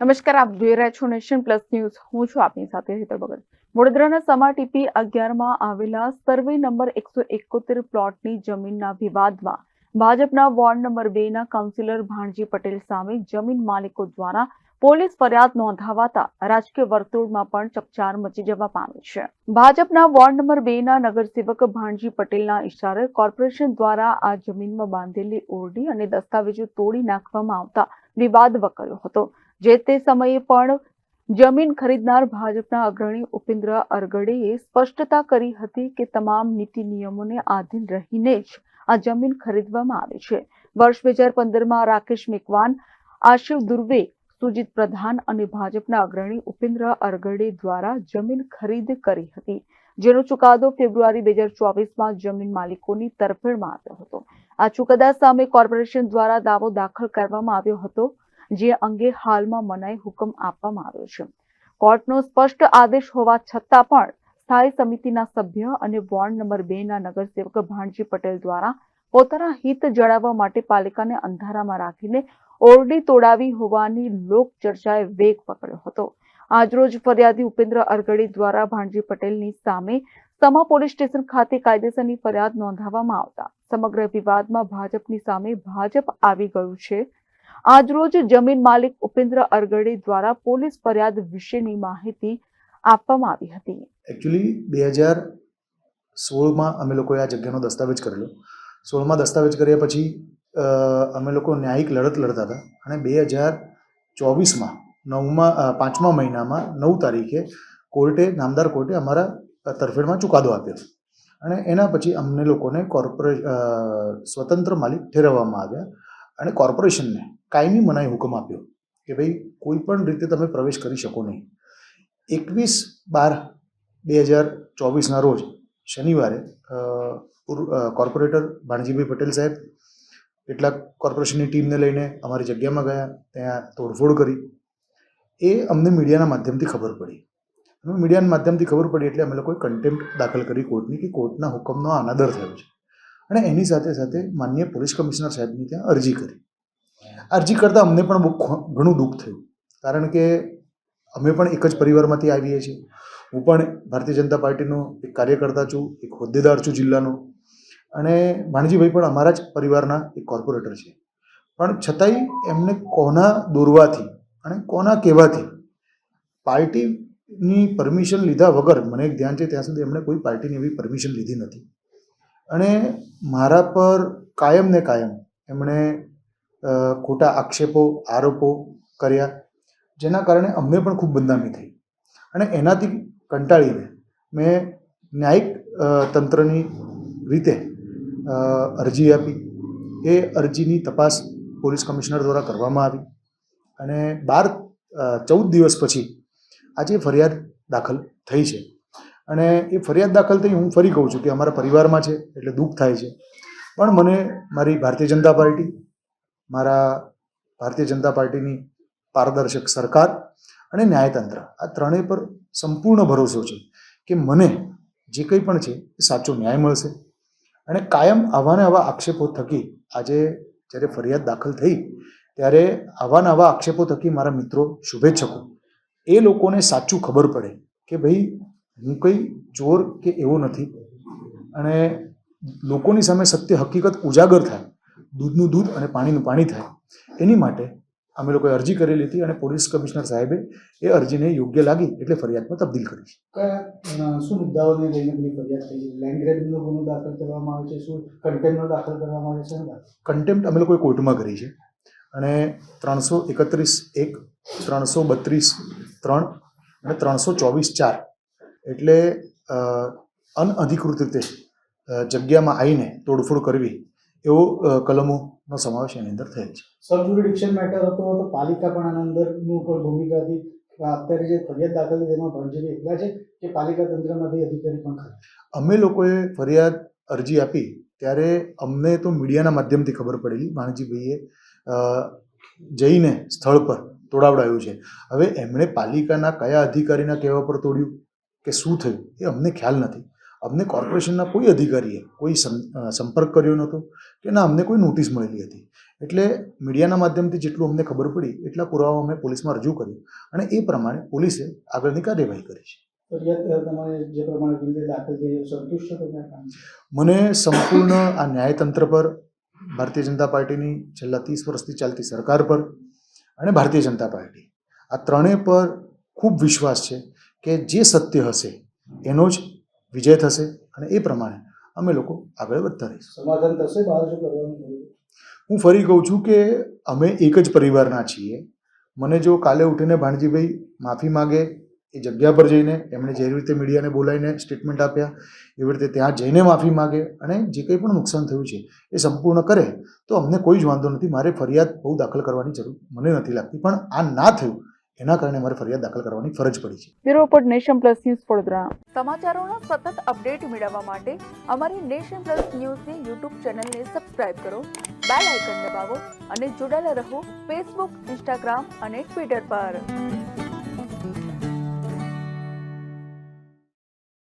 નમસ્કાર, આપ જોઈ રહ્યા છો નેશન પ્લસ ન્યૂઝ. હું છું આપની સાથે હેતર ભગત વડોદરાના સમા ટીપી અગિયારમાં આવેલા સર્વે નંબર એકસો એકોતેર પ્લોટની જમીનના વિવાદમાં ભાજપના વોર્ડ નંબર બે ના કાઉન્સિલર ભાણજી પટેલ સામે જમીન માલિકો દ્વારા પોલીસ ફરિયાદ નોંધાવાતા રાજકીય વર્તુળમાં પણ ચકચાર મચી જવા પામી છે. ભાજપના વોર્ડ નંબર બે ના નગરસેવક ભાણજી પટેલના ઇશારે કોર્પોરેશન દ્વારા આ જમીનમાં બાંધેલી ઓરડી અને દસ્તાવેજો તોડી નાખવામાં આવતા વિવાદ વકર્યો હતો. જે તે સમયે પણ જમીન ખરીદનાર ભાજપના અગ્રણી ઉપેન્દ્ર અરગડેએ સ્પષ્ટતા કરી હતી કે તમામ નીતિ નિયમોને આધીન રહીને જ આ જમીન ખરીદવામાં આવે છે. વર્ષ બે હજાર પંદરમાં રાકેશ મેકવાન, આશિવ દુર્વે, સુજીત પ્રધાન અને ભાજપના અગ્રણી ઉપેન્દ્ર અરગડે દ્વારા જમીન ખરીદ કરી હતી, જેનો ચુકાદો ફેબ્રુઆરી બે હજાર ચોવીસમાં જમીન માલિકોની તરફેણમાં આવ્યો હતો. આ ચુકાદા સામે કોર્પોરેશન દ્વારા દાવો દાખલ કરવામાં આવ્યો હતો. જે અંગે હાલમાં મનાઈ હુકમ આપવામાં આવ્યો છે. કોર્ટનો સ્પષ્ટ આદેશ હોવા છતાં પણ સ્થાયી સમિતિના સભ્ય અને વોર્ડ નંબર બે ના નગરસેવક ભાણજી પટેલ દ્વારા પોતાના હિત જણાવવા માટે પાલિકાને અંધારામાં રાખીને ઓરડી તોડાવી હોવાની લોક ચર્ચાએ વેગ પકડ્યો હતો. આજરોજ ફરિયાદી ઉપેન્દ્ર અરગડી દ્વારા ભાણજી પટેલની સામે સમા પોલીસ સ્ટેશન ખાતે કાયદેસરની ફરિયાદ નોંધાવવામાં આવતા સમગ્ર વિવાદમાં ભાજપની સામે ભાજપ આવી ગયું છે. આજરોજ જમીન માલિક ઉપેન્દ્ર અરગડે દ્વારા પોલીસ ફરિયાદ વિશેની માહિતી આપવામાં આવી હતી. એકચ્યુઅલી બે હજાર સોળમાં અમે લોકોએ આ જગ્યાનો દસ્તાવેજ કરેલો. સોળમાં દસ્તાવેજ કર્યા પછી અમે લોકો ન્યાયિક લડત લડતા હતા અને બે હજાર ચોવીસમાં નવમાં પાંચમા મહિનામાં નવ તારીખે કોર્ટે, નામદાર કોર્ટે અમારા તરફેણમાં ચુકાદો આપ્યો. અને એના પછી અમને લોકોને કોર્પોરે સ્વતંત્ર માલિક ઠેરવવામાં આવ્યા અને કોર્પોરેશનને કાયમી મનાઈ હુકમ આપ્યો કે ભાઈ કોઈ પણ રીતે તમે પ્રવેશ કરી શકો નહીં. એકવીસ બાર બે હજાર ચોવીસના રોજ શનિવારે કોર્પોરેટર ભાણજીભાઈ પટેલ સાહેબ કેટલાક કોર્પોરેશનની ટીમને લઈને અમારી જગ્યામાં ગયા, ત્યાં તોડફોડ કરી. એ અમને મીડિયાના માધ્યમથી ખબર પડી. અમે મીડિયાના માધ્યમથી ખબર પડી એટલે અમે લોકોએ કન્ટેમ્પ્ટ દાખલ કરી કોર્ટની કે કોર્ટના હુકમનો અનાદર થયો છે. અને એની સાથે સાથે માન્ય પોલીસ કમિશનર સાહેબની ત્યાં અરજી કરી. અરજી કરતાં અમને પણ બહુ ઘણું દુઃખ થયું. કારણ કે અમે પણ એક જ પરિવારમાંથી આવીએ છીએ. હું પણ ભારતીય જનતા પાર્ટીનો એક કાર્યકર્તા છું, એક હોદ્દેદાર છું જિલ્લાનો. અને ભાણજીભાઈ પણ અમારા જ પરિવારના એક કોર્પોરેટર છે. પણ છતાંય એમને કોના દોરવાથી અને કોના કહેવાથી પાર્ટીની પરમિશન લીધા વગર, મને ધ્યાન છે, ત્યાં સુધી એમણે કોઈ પાર્ટીની એવી પરમિશન લીધી નથી. અને મારા પર કાયમ ને કાયમ એમણે ખોટા આક્ષેપો, આરોપો કર્યા, જેના કારણે અમને પણ ખૂબ બદનામી થઈ. અને એનાથી કંટાળીને મેં ન્યાયિક તંત્રની રીતે અરજી આપી. એ અરજીની તપાસ પોલીસ કમિશનર દ્વારા કરવામાં આવી. અને બાર ચૌદ દિવસ પછી આજે ફરિયાદ દાખલ થઈ છે. અને એ ફરિયાદ દાખલ થઈ હું ફરી કહું છું કે અમારા પરિવારમાં છે, એટલે દુઃખ થાય છે. પણ મને મારી ભારતીય જનતા પાર્ટી મારા ભારતીય જનતા પાર્ટીની પારદર્શક સરકાર અને ન્યાયતંત્ર. આ ત્રણેય પર સંપૂર્ણ ભરોસો છે કે મને જે કંઈ પણ છે એ સાચો ન્યાય મળશે. અને કાયમ આવાને આવા આક્ષેપો થકી આજે જ્યારે ફરિયાદ દાખલ થઈ, ત્યારે આવાને આવા આક્ષેપો થકી મારા મિત્રો શુભેચ્છકો. એ લોકોને સાચું ખબર પડે કે ભાઈ હું કંઈ ચોર કે એવો નથી. અને લોકોની સામે સત્ય હકીકત ઉજાગર થાય. દૂધનું દૂધ અને પાણીનું પાણી થાય. એની માટે અમે લોકોએ અરજી કરેલી હતી અને પોલીસ કમિશનર સાહેબે એ અરજીને યોગ્ય લાગી એટલે ફરિયાદમાં તબદીલ કરી છે. શું મુદ્દાઓને લઈને ફરિયાદ થઈ લેન્ડ ગ્રેબિંગનો ગુનો દાખલ કરવામાં આવે છે શું કન્ટેમ્પનો દાખલ કરવામાં આવે છે? કન્ટેમ્પ્ટ અમે લોકોએ કોર્ટમાં કરી છે. અને ત્રણસો એકત્રીસ એક ત્રણસો બત્રીસ ત્રણ અને ત્રણસો ચોવીસ ચાર એટલે અનઅધિકૃત રીતે જગ્યામાં આવીને તોડફોડ કરવી એવો કલમોનો સમાવેશ એની અંદર થયેલ છે. સબ જ્યુરિડિક્શન મેટર હતો તો પાલિકા પણ આના અંદરનું પણ ભૂમિકા હતી. અત્યારે જે ફરિયાદ દાખલ થઈ તેમાં ભણજીભાઈ એકલા છે કે પાલિકા તંત્રમાંથી અધિકારી પણ ખરા. અમે લોકોએ ફરિયાદ અરજી આપી ત્યારે અમને તો મીડિયાના માધ્યમથી ખબર પડેલી. ભાણજીભાઈએ જઈને સ્થળ પર તોડાવડાયું છે. હવે એમણે પાલિકાના કયા અધિકારીના કહેવા પર તોડ્યું કે શું થયું એ અમને ખ્યાલ નથી. અમને કોર્પોરેશનના કોઈ અધિકારીએ કોઈ સંપર્ક કર્યો નહોતો કે ના અમને કોઈ નોટિસ મળેલી હતી. એટલે મીડિયાના માધ્યમથી જેટલું અમને ખબર પડી એટલા પુરાવા અમે પોલીસમાં રજૂ કર્યું અને એ પ્રમાણે પોલીસે આગળની કાર્યવાહી કરી છે? મને સંપૂર્ણ આ ન્યાયતંત્ર પર ભારતીય જનતા પાર્ટીની છેલ્લા ત્રીસ વર્ષથી ચાલતી સરકાર પર અને ભારતીય જનતા પાર્ટી. આ ત્રણેય પર ખૂબ વિશ્વાસ છે કે જે સત્ય હશે એનો જ વિજય થશે અને એ પ્રમાણે અમે લોકો આગળ વધતા રહીશું. સમાધાન થશે બહાર શું કરવાનું હું ફરી કહું છું કે અમે એક જ પરિવારના છીએ. મને જો કાલે ઉઠીને ભાણજીભાઈ માફી માગે એ જગ્યા પર જઈને એમણે જે રીતે મીડિયાને બોલાવીને સ્ટેટમેન્ટ આપ્યા એવી રીતે ત્યાં જઈને માફી માગે અને જે કંઈ પણ નુકસાન થયું છે એ સંપૂર્ણ કરે તો અમને કોઈ જ વાંધો નથી. મારે ફરિયાદ બહુ દાખલ કરવાની જરૂર મને નથી લાગતી. પણ આ ના થયું એના કારણે મારે ફરિયાદ દાખલ કરવાની ફરજ પડી છે. Bureau report Nation Plus News Vadodara. સમાચારોના સતત અપડેટ મેળવવા માટે અમારી નેશન પ્લસ ન્યૂઝની યુટ્યુબ ચેનલને સબસ્ક્રાઇબ કરો બેલ આઇકન દબાવો અને જોડાયેલા રહો ફેસબુક ઇન્સ્ટાગ્રામ અને ટ્વિટર પર.